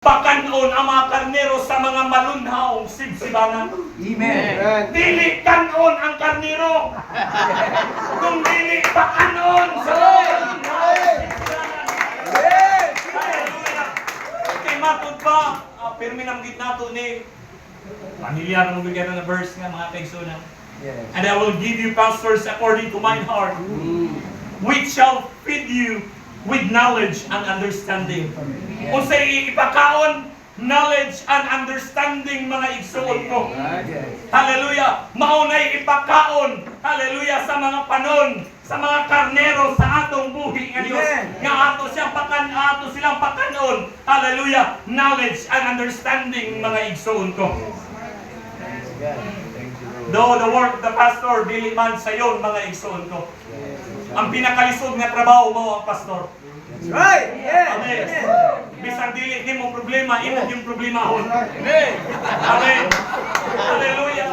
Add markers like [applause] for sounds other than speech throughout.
Pakanon ang mga karnero sa mga malunhaong sibsibanan. Amen. Dili kanon ang karnero. [laughs] Kung dili pakanon sa malunhaong sibsibanan. Hallelujah. Kay matod pa, uh, pirmi ng gitna to ni Pamilyar mo bigyan ng verse nga mga kaigsunan. Yes. And I will give you pastors according to mine heart, which shall feed you with knowledge and understanding. Kung sa ipakaon, knowledge and understanding mga igsuon ko. Yes. Hallelujah! Maunay ipakaon, hallelujah, sa mga panon, sa mga karnero sa atong buhi nga. Amen. Nga ato siyang pakan, ato silang pakanon, hallelujah, knowledge and understanding mga igsuon ko. Though the work of the pastor, dili man sa yon mga igsuon ko. Ang pinakalisod nga trabaho mo ang pastor. Right. Yes. Amen. Bisang dili ni mo problema, imo yung problema hon. Amen. Amen. Hallelujah.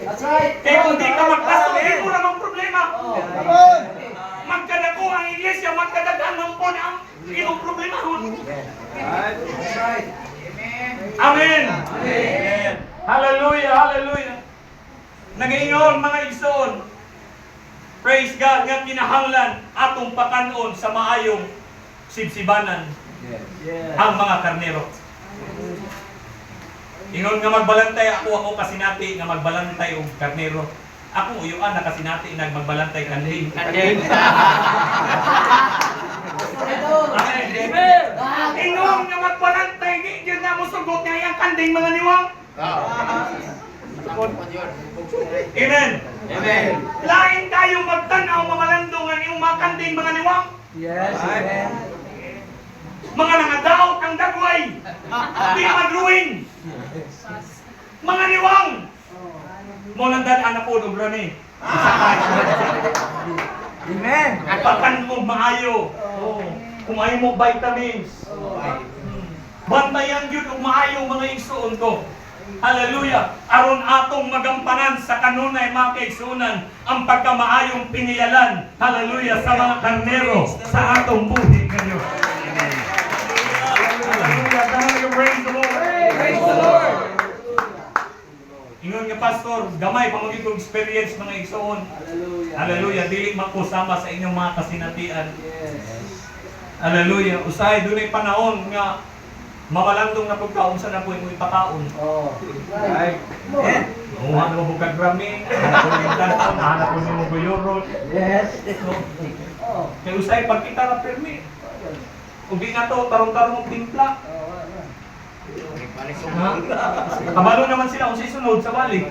That's right. Kaya kung di ka magpastor, di mo namang problema. Come on. Magkadako ang iglesia, magkadagan ng po ang imong problema hon. That's right. Amen. Amen. Hallelujah, hallelujah. Nagaingon mga igsoon. Praise God nga kinahanglan atong pakanon sa maayong sibsibanan Yes. Yes. ang mga karnero. Ingon nga magbalantay ako ako kasinati nga magbalantay og karnero. Ako uyuan na kasinati nag magbalantay. [laughs] Amen. Ingon nga magbalantay di gyud na mo sugot nga iyang kanding mga niwang. Amen. Amen. Lain tayo magtanaw mamalandong ang iyong mga kanding mga niwang. Yes. Amen. Mga nangadaot ang dagway. Di [laughs] magluwing. Mga niwang. Mo nandan anak ko og rani. Amen. Pakan mo maayo. Oh. Kumain mo vitamins. Bantayan yun og maayo mga igsuon ko. Hallelujah. Aron atong magampanan sa kanunay mga kaigsuonan ang pagkamaayong piniyalan. Hallelujah sa mga karnero sa atong buhi ngayon. Hallelujah. Hallelujah. Praise the Lord. Praise the Lord. Ingon nga pastor, gamay pa magiging experience mga igsuon. Hallelujah. Hallelujah. Dili makusama sa inyong mga kasinatian. Yes. Hallelujah. Usahay dunay panahon nga mabalandong na pagkaon sa napoy mo ipakaon. Oh. Right. Amen. Uha na mo bukag ramen, hanap ko yung tanton, hanap ko yung buyurot. Yes. Oh. Kaya usahay pag kita na permi. Kung di na to, tarong-tarong mong timpla. Kabalo naman sila kung sisunod sa balik.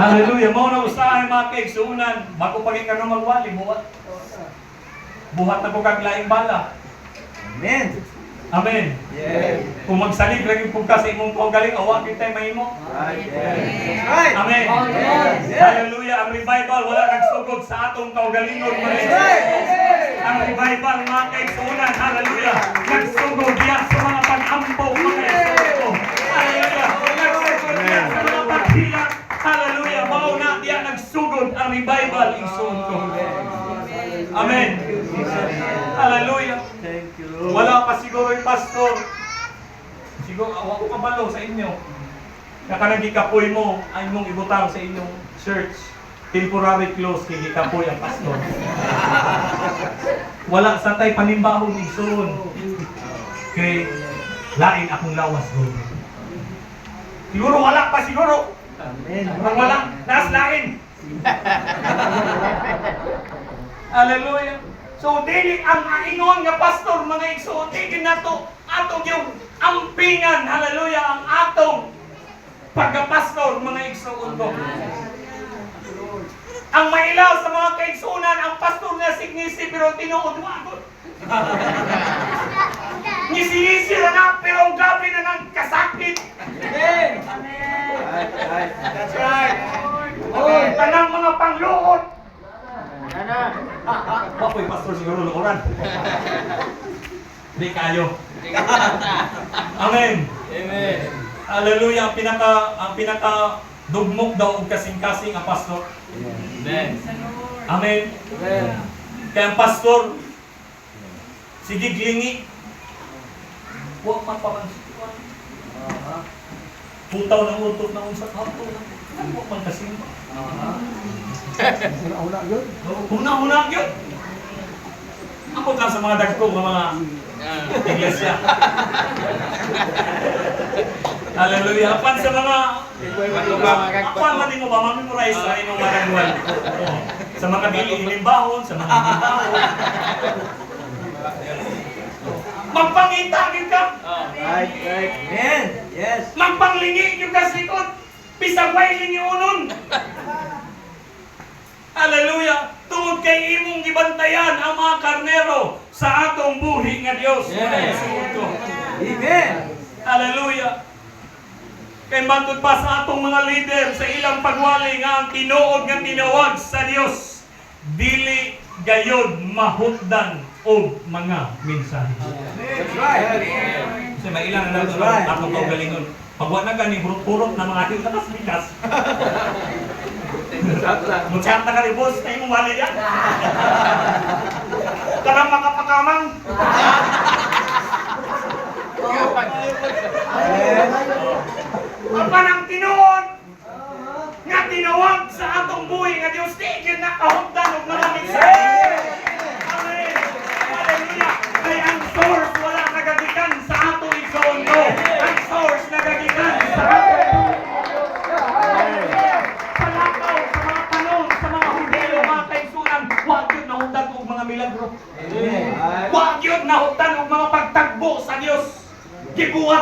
Hallelujah. Mo na usahay mga kaigsuunan. Bago pagin ka na magwali, buhat. Buhat na po kag laing bala. Amen. Amen. Yes. Kung magsalig lagi po ka sa imong kaugaling, awa kita mahimo. Yes. Right. Amen. Yes. Hallelujah. Ang revival wala nagsugod sa atong kaugalingon Right. igsoon. Ang revival mga kaigsuunan, hallelujah. Nagsugod yan sa mga pag-ampaw Hallelujah. Thank you. Wala pa siguro yung pastor. Siguro, awa ko kabalo sa inyo. Nakanagikapoy mo ay mong ibutang sa inyong church. Temporary close kay gikapoy ang pastor. [laughs] Wala sa tay panimbahong igsoon. Kay lain akong lawas bro. Siguro wala pa siguro. Amen. Kung wala, nas lain. [laughs] Hallelujah. So dili ang aingon nga pastor mga igsoon dili nato atong yung ampingan hallelujah ang atong pagkapastor mga igsoon ko. Ang mailaw sa mga kaigsunan ang pastor na signisi pero tinuod wagon. [laughs] Nisi-isi na na pero ang gabi na nang kasakit. Amen. Right. That's right. Oh, tanang mga pangluot. Pastor siguro lukuran. Di kayo. Amen. Amen. Hallelujah. Ang pinaka ang pinaka dugmok daw og kasing-kasing ang pastor. Amen. Amen. Amen. Kaya ang pastor Si Diglingi. Huwag mapapansin. Aha. Putaw ng utot ng unsa kato. Huwag man kasimba. Aha. Huna-huna yun. Ako lang sa mga dagko ng mga iglesia. Hallelujah. Apan sa mga Apan man mo ba ma-memorize sa inyong. Oo. Sa mga dili inimbahon, sa mga inimbahon. Magpangita gyud ka. Right, right. Amen. Yes. Magpanglingi gyud ka sa likod. Bisag way lingi unon. Hallelujah! Tungod kay imong gibantayan ang mga karnero sa atong buhi nga Dios. Yes. Amen. Hallelujah! Kay matod pa sa atong mga leader sa ilang pagwali nga ang tinuod nga tinawag sa Dios dili gayod mahutdan og mga mensahe. That's right. Kasi may ilang na That's right. kaugalingon. Pagwa na gani hurot-hurot na mga hilakas-likas. [laughs] Muchat na ka ni boss, tayo mong wali yan. Karang makapakamang. Ang panang tinuod nga tinawag sa atong buhay nga Diyos di gyud nakahugdan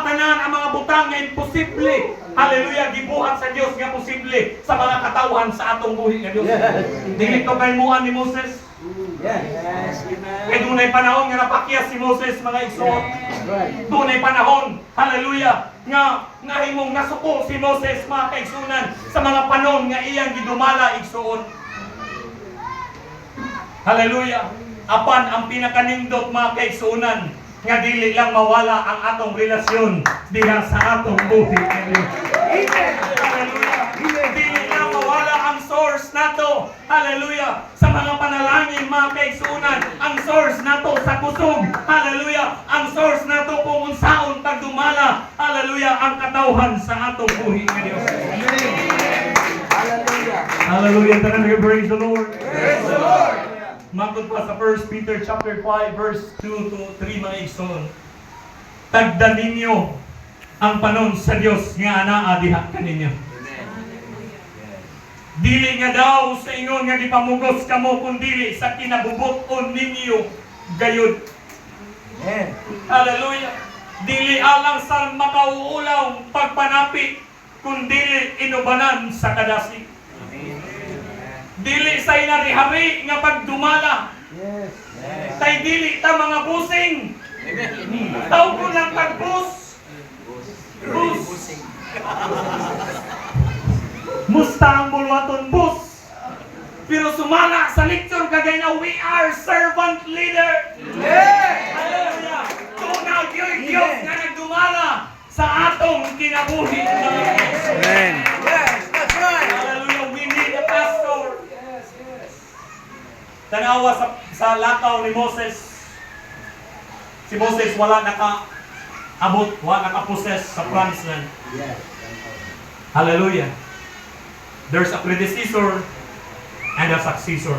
tanan ang mga butang nga imposible. Hallelujah, gibuhat sa Dios nga posible sa mga katawhan sa atong buhi nga Dios. Yes. Dili to kay muan ni Moses. Yes. Yes. Kay dunay panahon nga napakyas si Moses mga igsoon. Right. Dunay panahon, hallelujah, nga nahimong nasuko si Moses mga kaigsunan sa mga panon nga iyang gidumala igsuon. Hallelujah. Apan ang pinakanindot mga kaigsunan nga dili lang mawala ang atong relasyon diha sa atong buhi. Hallelujah. Dili lang mawala ang source nato. Hallelujah. Sa mga panalangin mga kaigsunan, ang source nato sa kusog. Hallelujah. Ang source nato kung unsaon pagdumala. Hallelujah. Ang katawhan sa atong buhi nga Dios. Hallelujah. Hallelujah. Tanan praise the Lord. Praise the Lord. Matod pa sa 1 Peter chapter 5 verse 2 to 3 mga igsoon. Tagda ninyo ang panon sa Dios nga anaa diha kaninyo. Dili nga daw sa ingon nga gipamugos kamo kun dili sa kinabubuton ninyo gayud. Amen. Hallelujah. Dili alang sa makauulaw pagpanapi kun dili inubanan sa kadasi. Dili sa inari-hari nga pagdumala Yes. Yes. Tay dili ta mga busing. Tao ko lang pagbus. Bus. Musta ang bulwaton bus. Pero sumala sa lecture kagay na we are servant leader. Hallelujah. Tunaw Diyos Diyos nga nagdumala sa atong kinabuhi. Amen. Yes, that's right. Hallelujah. We need a pastor. Tanawa sa, sa lakaw ni Moses. Si Moses wala naka abot, wala nakaposes sa promised land. Yes. Hallelujah. There's a predecessor and a successor.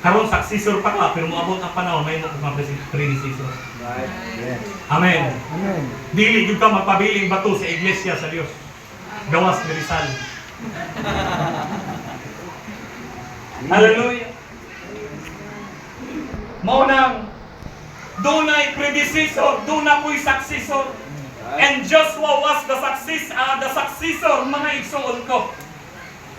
Karon successor pa ka, pero moabot ang panahon, may mo kung predecessor. Right. Yes. Amen. Amen. Dili gyud ka magpabiling bato sa iglesia sa Dios. Gawas ni Rizal. [laughs] Hallelujah. Mao nang dunay predecessor, duna ko'y successor. And Joshua was the success, uh, the successor mga igsoon ko.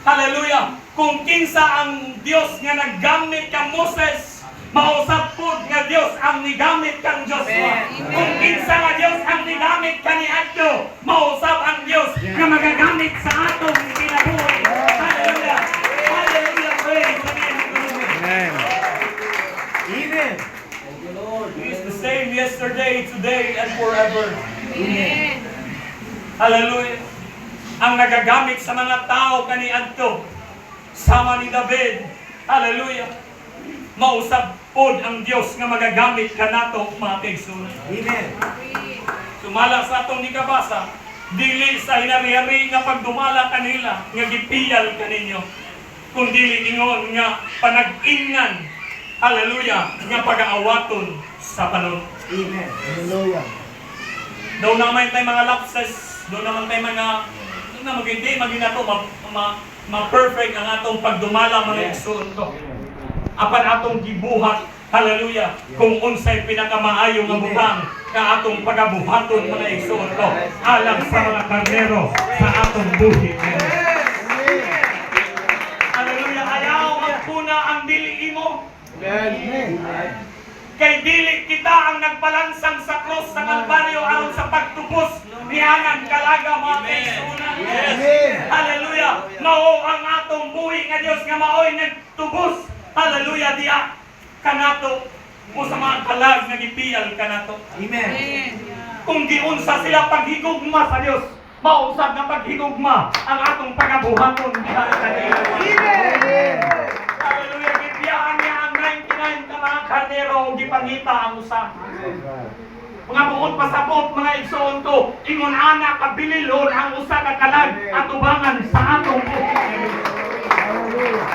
Hallelujah. Kung kinsa ang Dios nga naggamit kang Moses, mausap pod nga Dios ang nigamit kang Joshua. Kung kinsa nga Dios ang nigamit ka ni Adyo, mausap ang Dios nga magagamit sa atong kinabuhi. Yesterday, today, and forever. Amen. Hallelujah. Ang nagagamit sa mga tao kani adto sama ni David. Hallelujah. Mausab pod ang Dios nga magagamit kanato mga kaigsunan. Amen. Sumala sa atong gikabasa, dili sa hinari-hari nga pagdumala kanila nga gipiyal kaninyo, kundi ingon nga panag-ingan, hallelujah, nga pag-aawaton sa panon. Amen. Hallelujah. Daw naman tayo mga lapses, daw naman tayo mga, hindi na magindi, maging ato, ma, ma, ma-perfect ang atong pagdumala mga igsoon ko. Apan atong gibuhat, hallelujah, kung unsay pinakamaayo nga butang nga atong pagabuhaton mga igsoon ko, alang sa mga karnero sa atong buhi. Hallelujah, ayaw magpuna ang dili imo. Amen. Kay dili kita ang nagpalansang sa cross sa Kalbaryo aron sa pagtubos ni Anang Kalaga mga kaigsunan. Amen. Hallelujah. Mao ang atong buhi nga Dios nga maoy nagtubos. Hallelujah diya kanato mo sa mga kalag nga gipiyal kanato. Amen. Kung giunsa sila paghigugma sa Dios, mausab nga paghigugma ang atong pagabuhaton diha sa Dios. Amen. Hallelujah. Gibiyaan niya 99 ka mga karnero ug gipangita ang usa. Mga buot pasabot, mga igsoon ko, ingon ana kabililon ang usa ka kalag atubangan sa atong Hallelujah.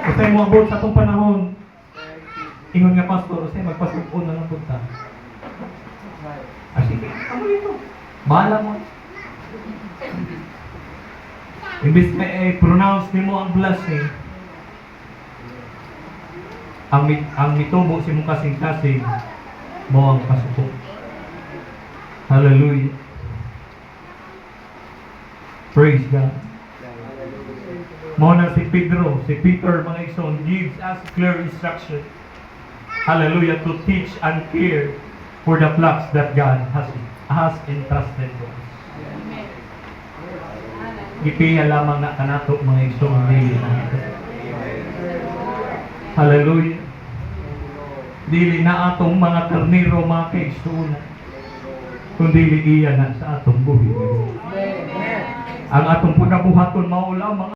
Kasi mo abot sa atong panahon, ingon nga pastor, kasi magpasubon na lang punta. Ah, sige, ako dito. Bahala mo. Imbis na i-pronounce ni mo ang blessing, ang, mit, ang mitubo si mong kasing-kasing, mo ang pasuko. Hallelujah. Praise God. Mo na si Pedro, si Peter mga ison, gives us clear instruction. Hallelujah, to teach and care for the flocks that God has has entrusted to us. Gipiya lamang na kanato mga ison, dili na. Hallelujah. Dili na atong mga karniro mga kaigsunan. Kundi iya na sa atong buhi. Ang atong pagabuhaton mao lamang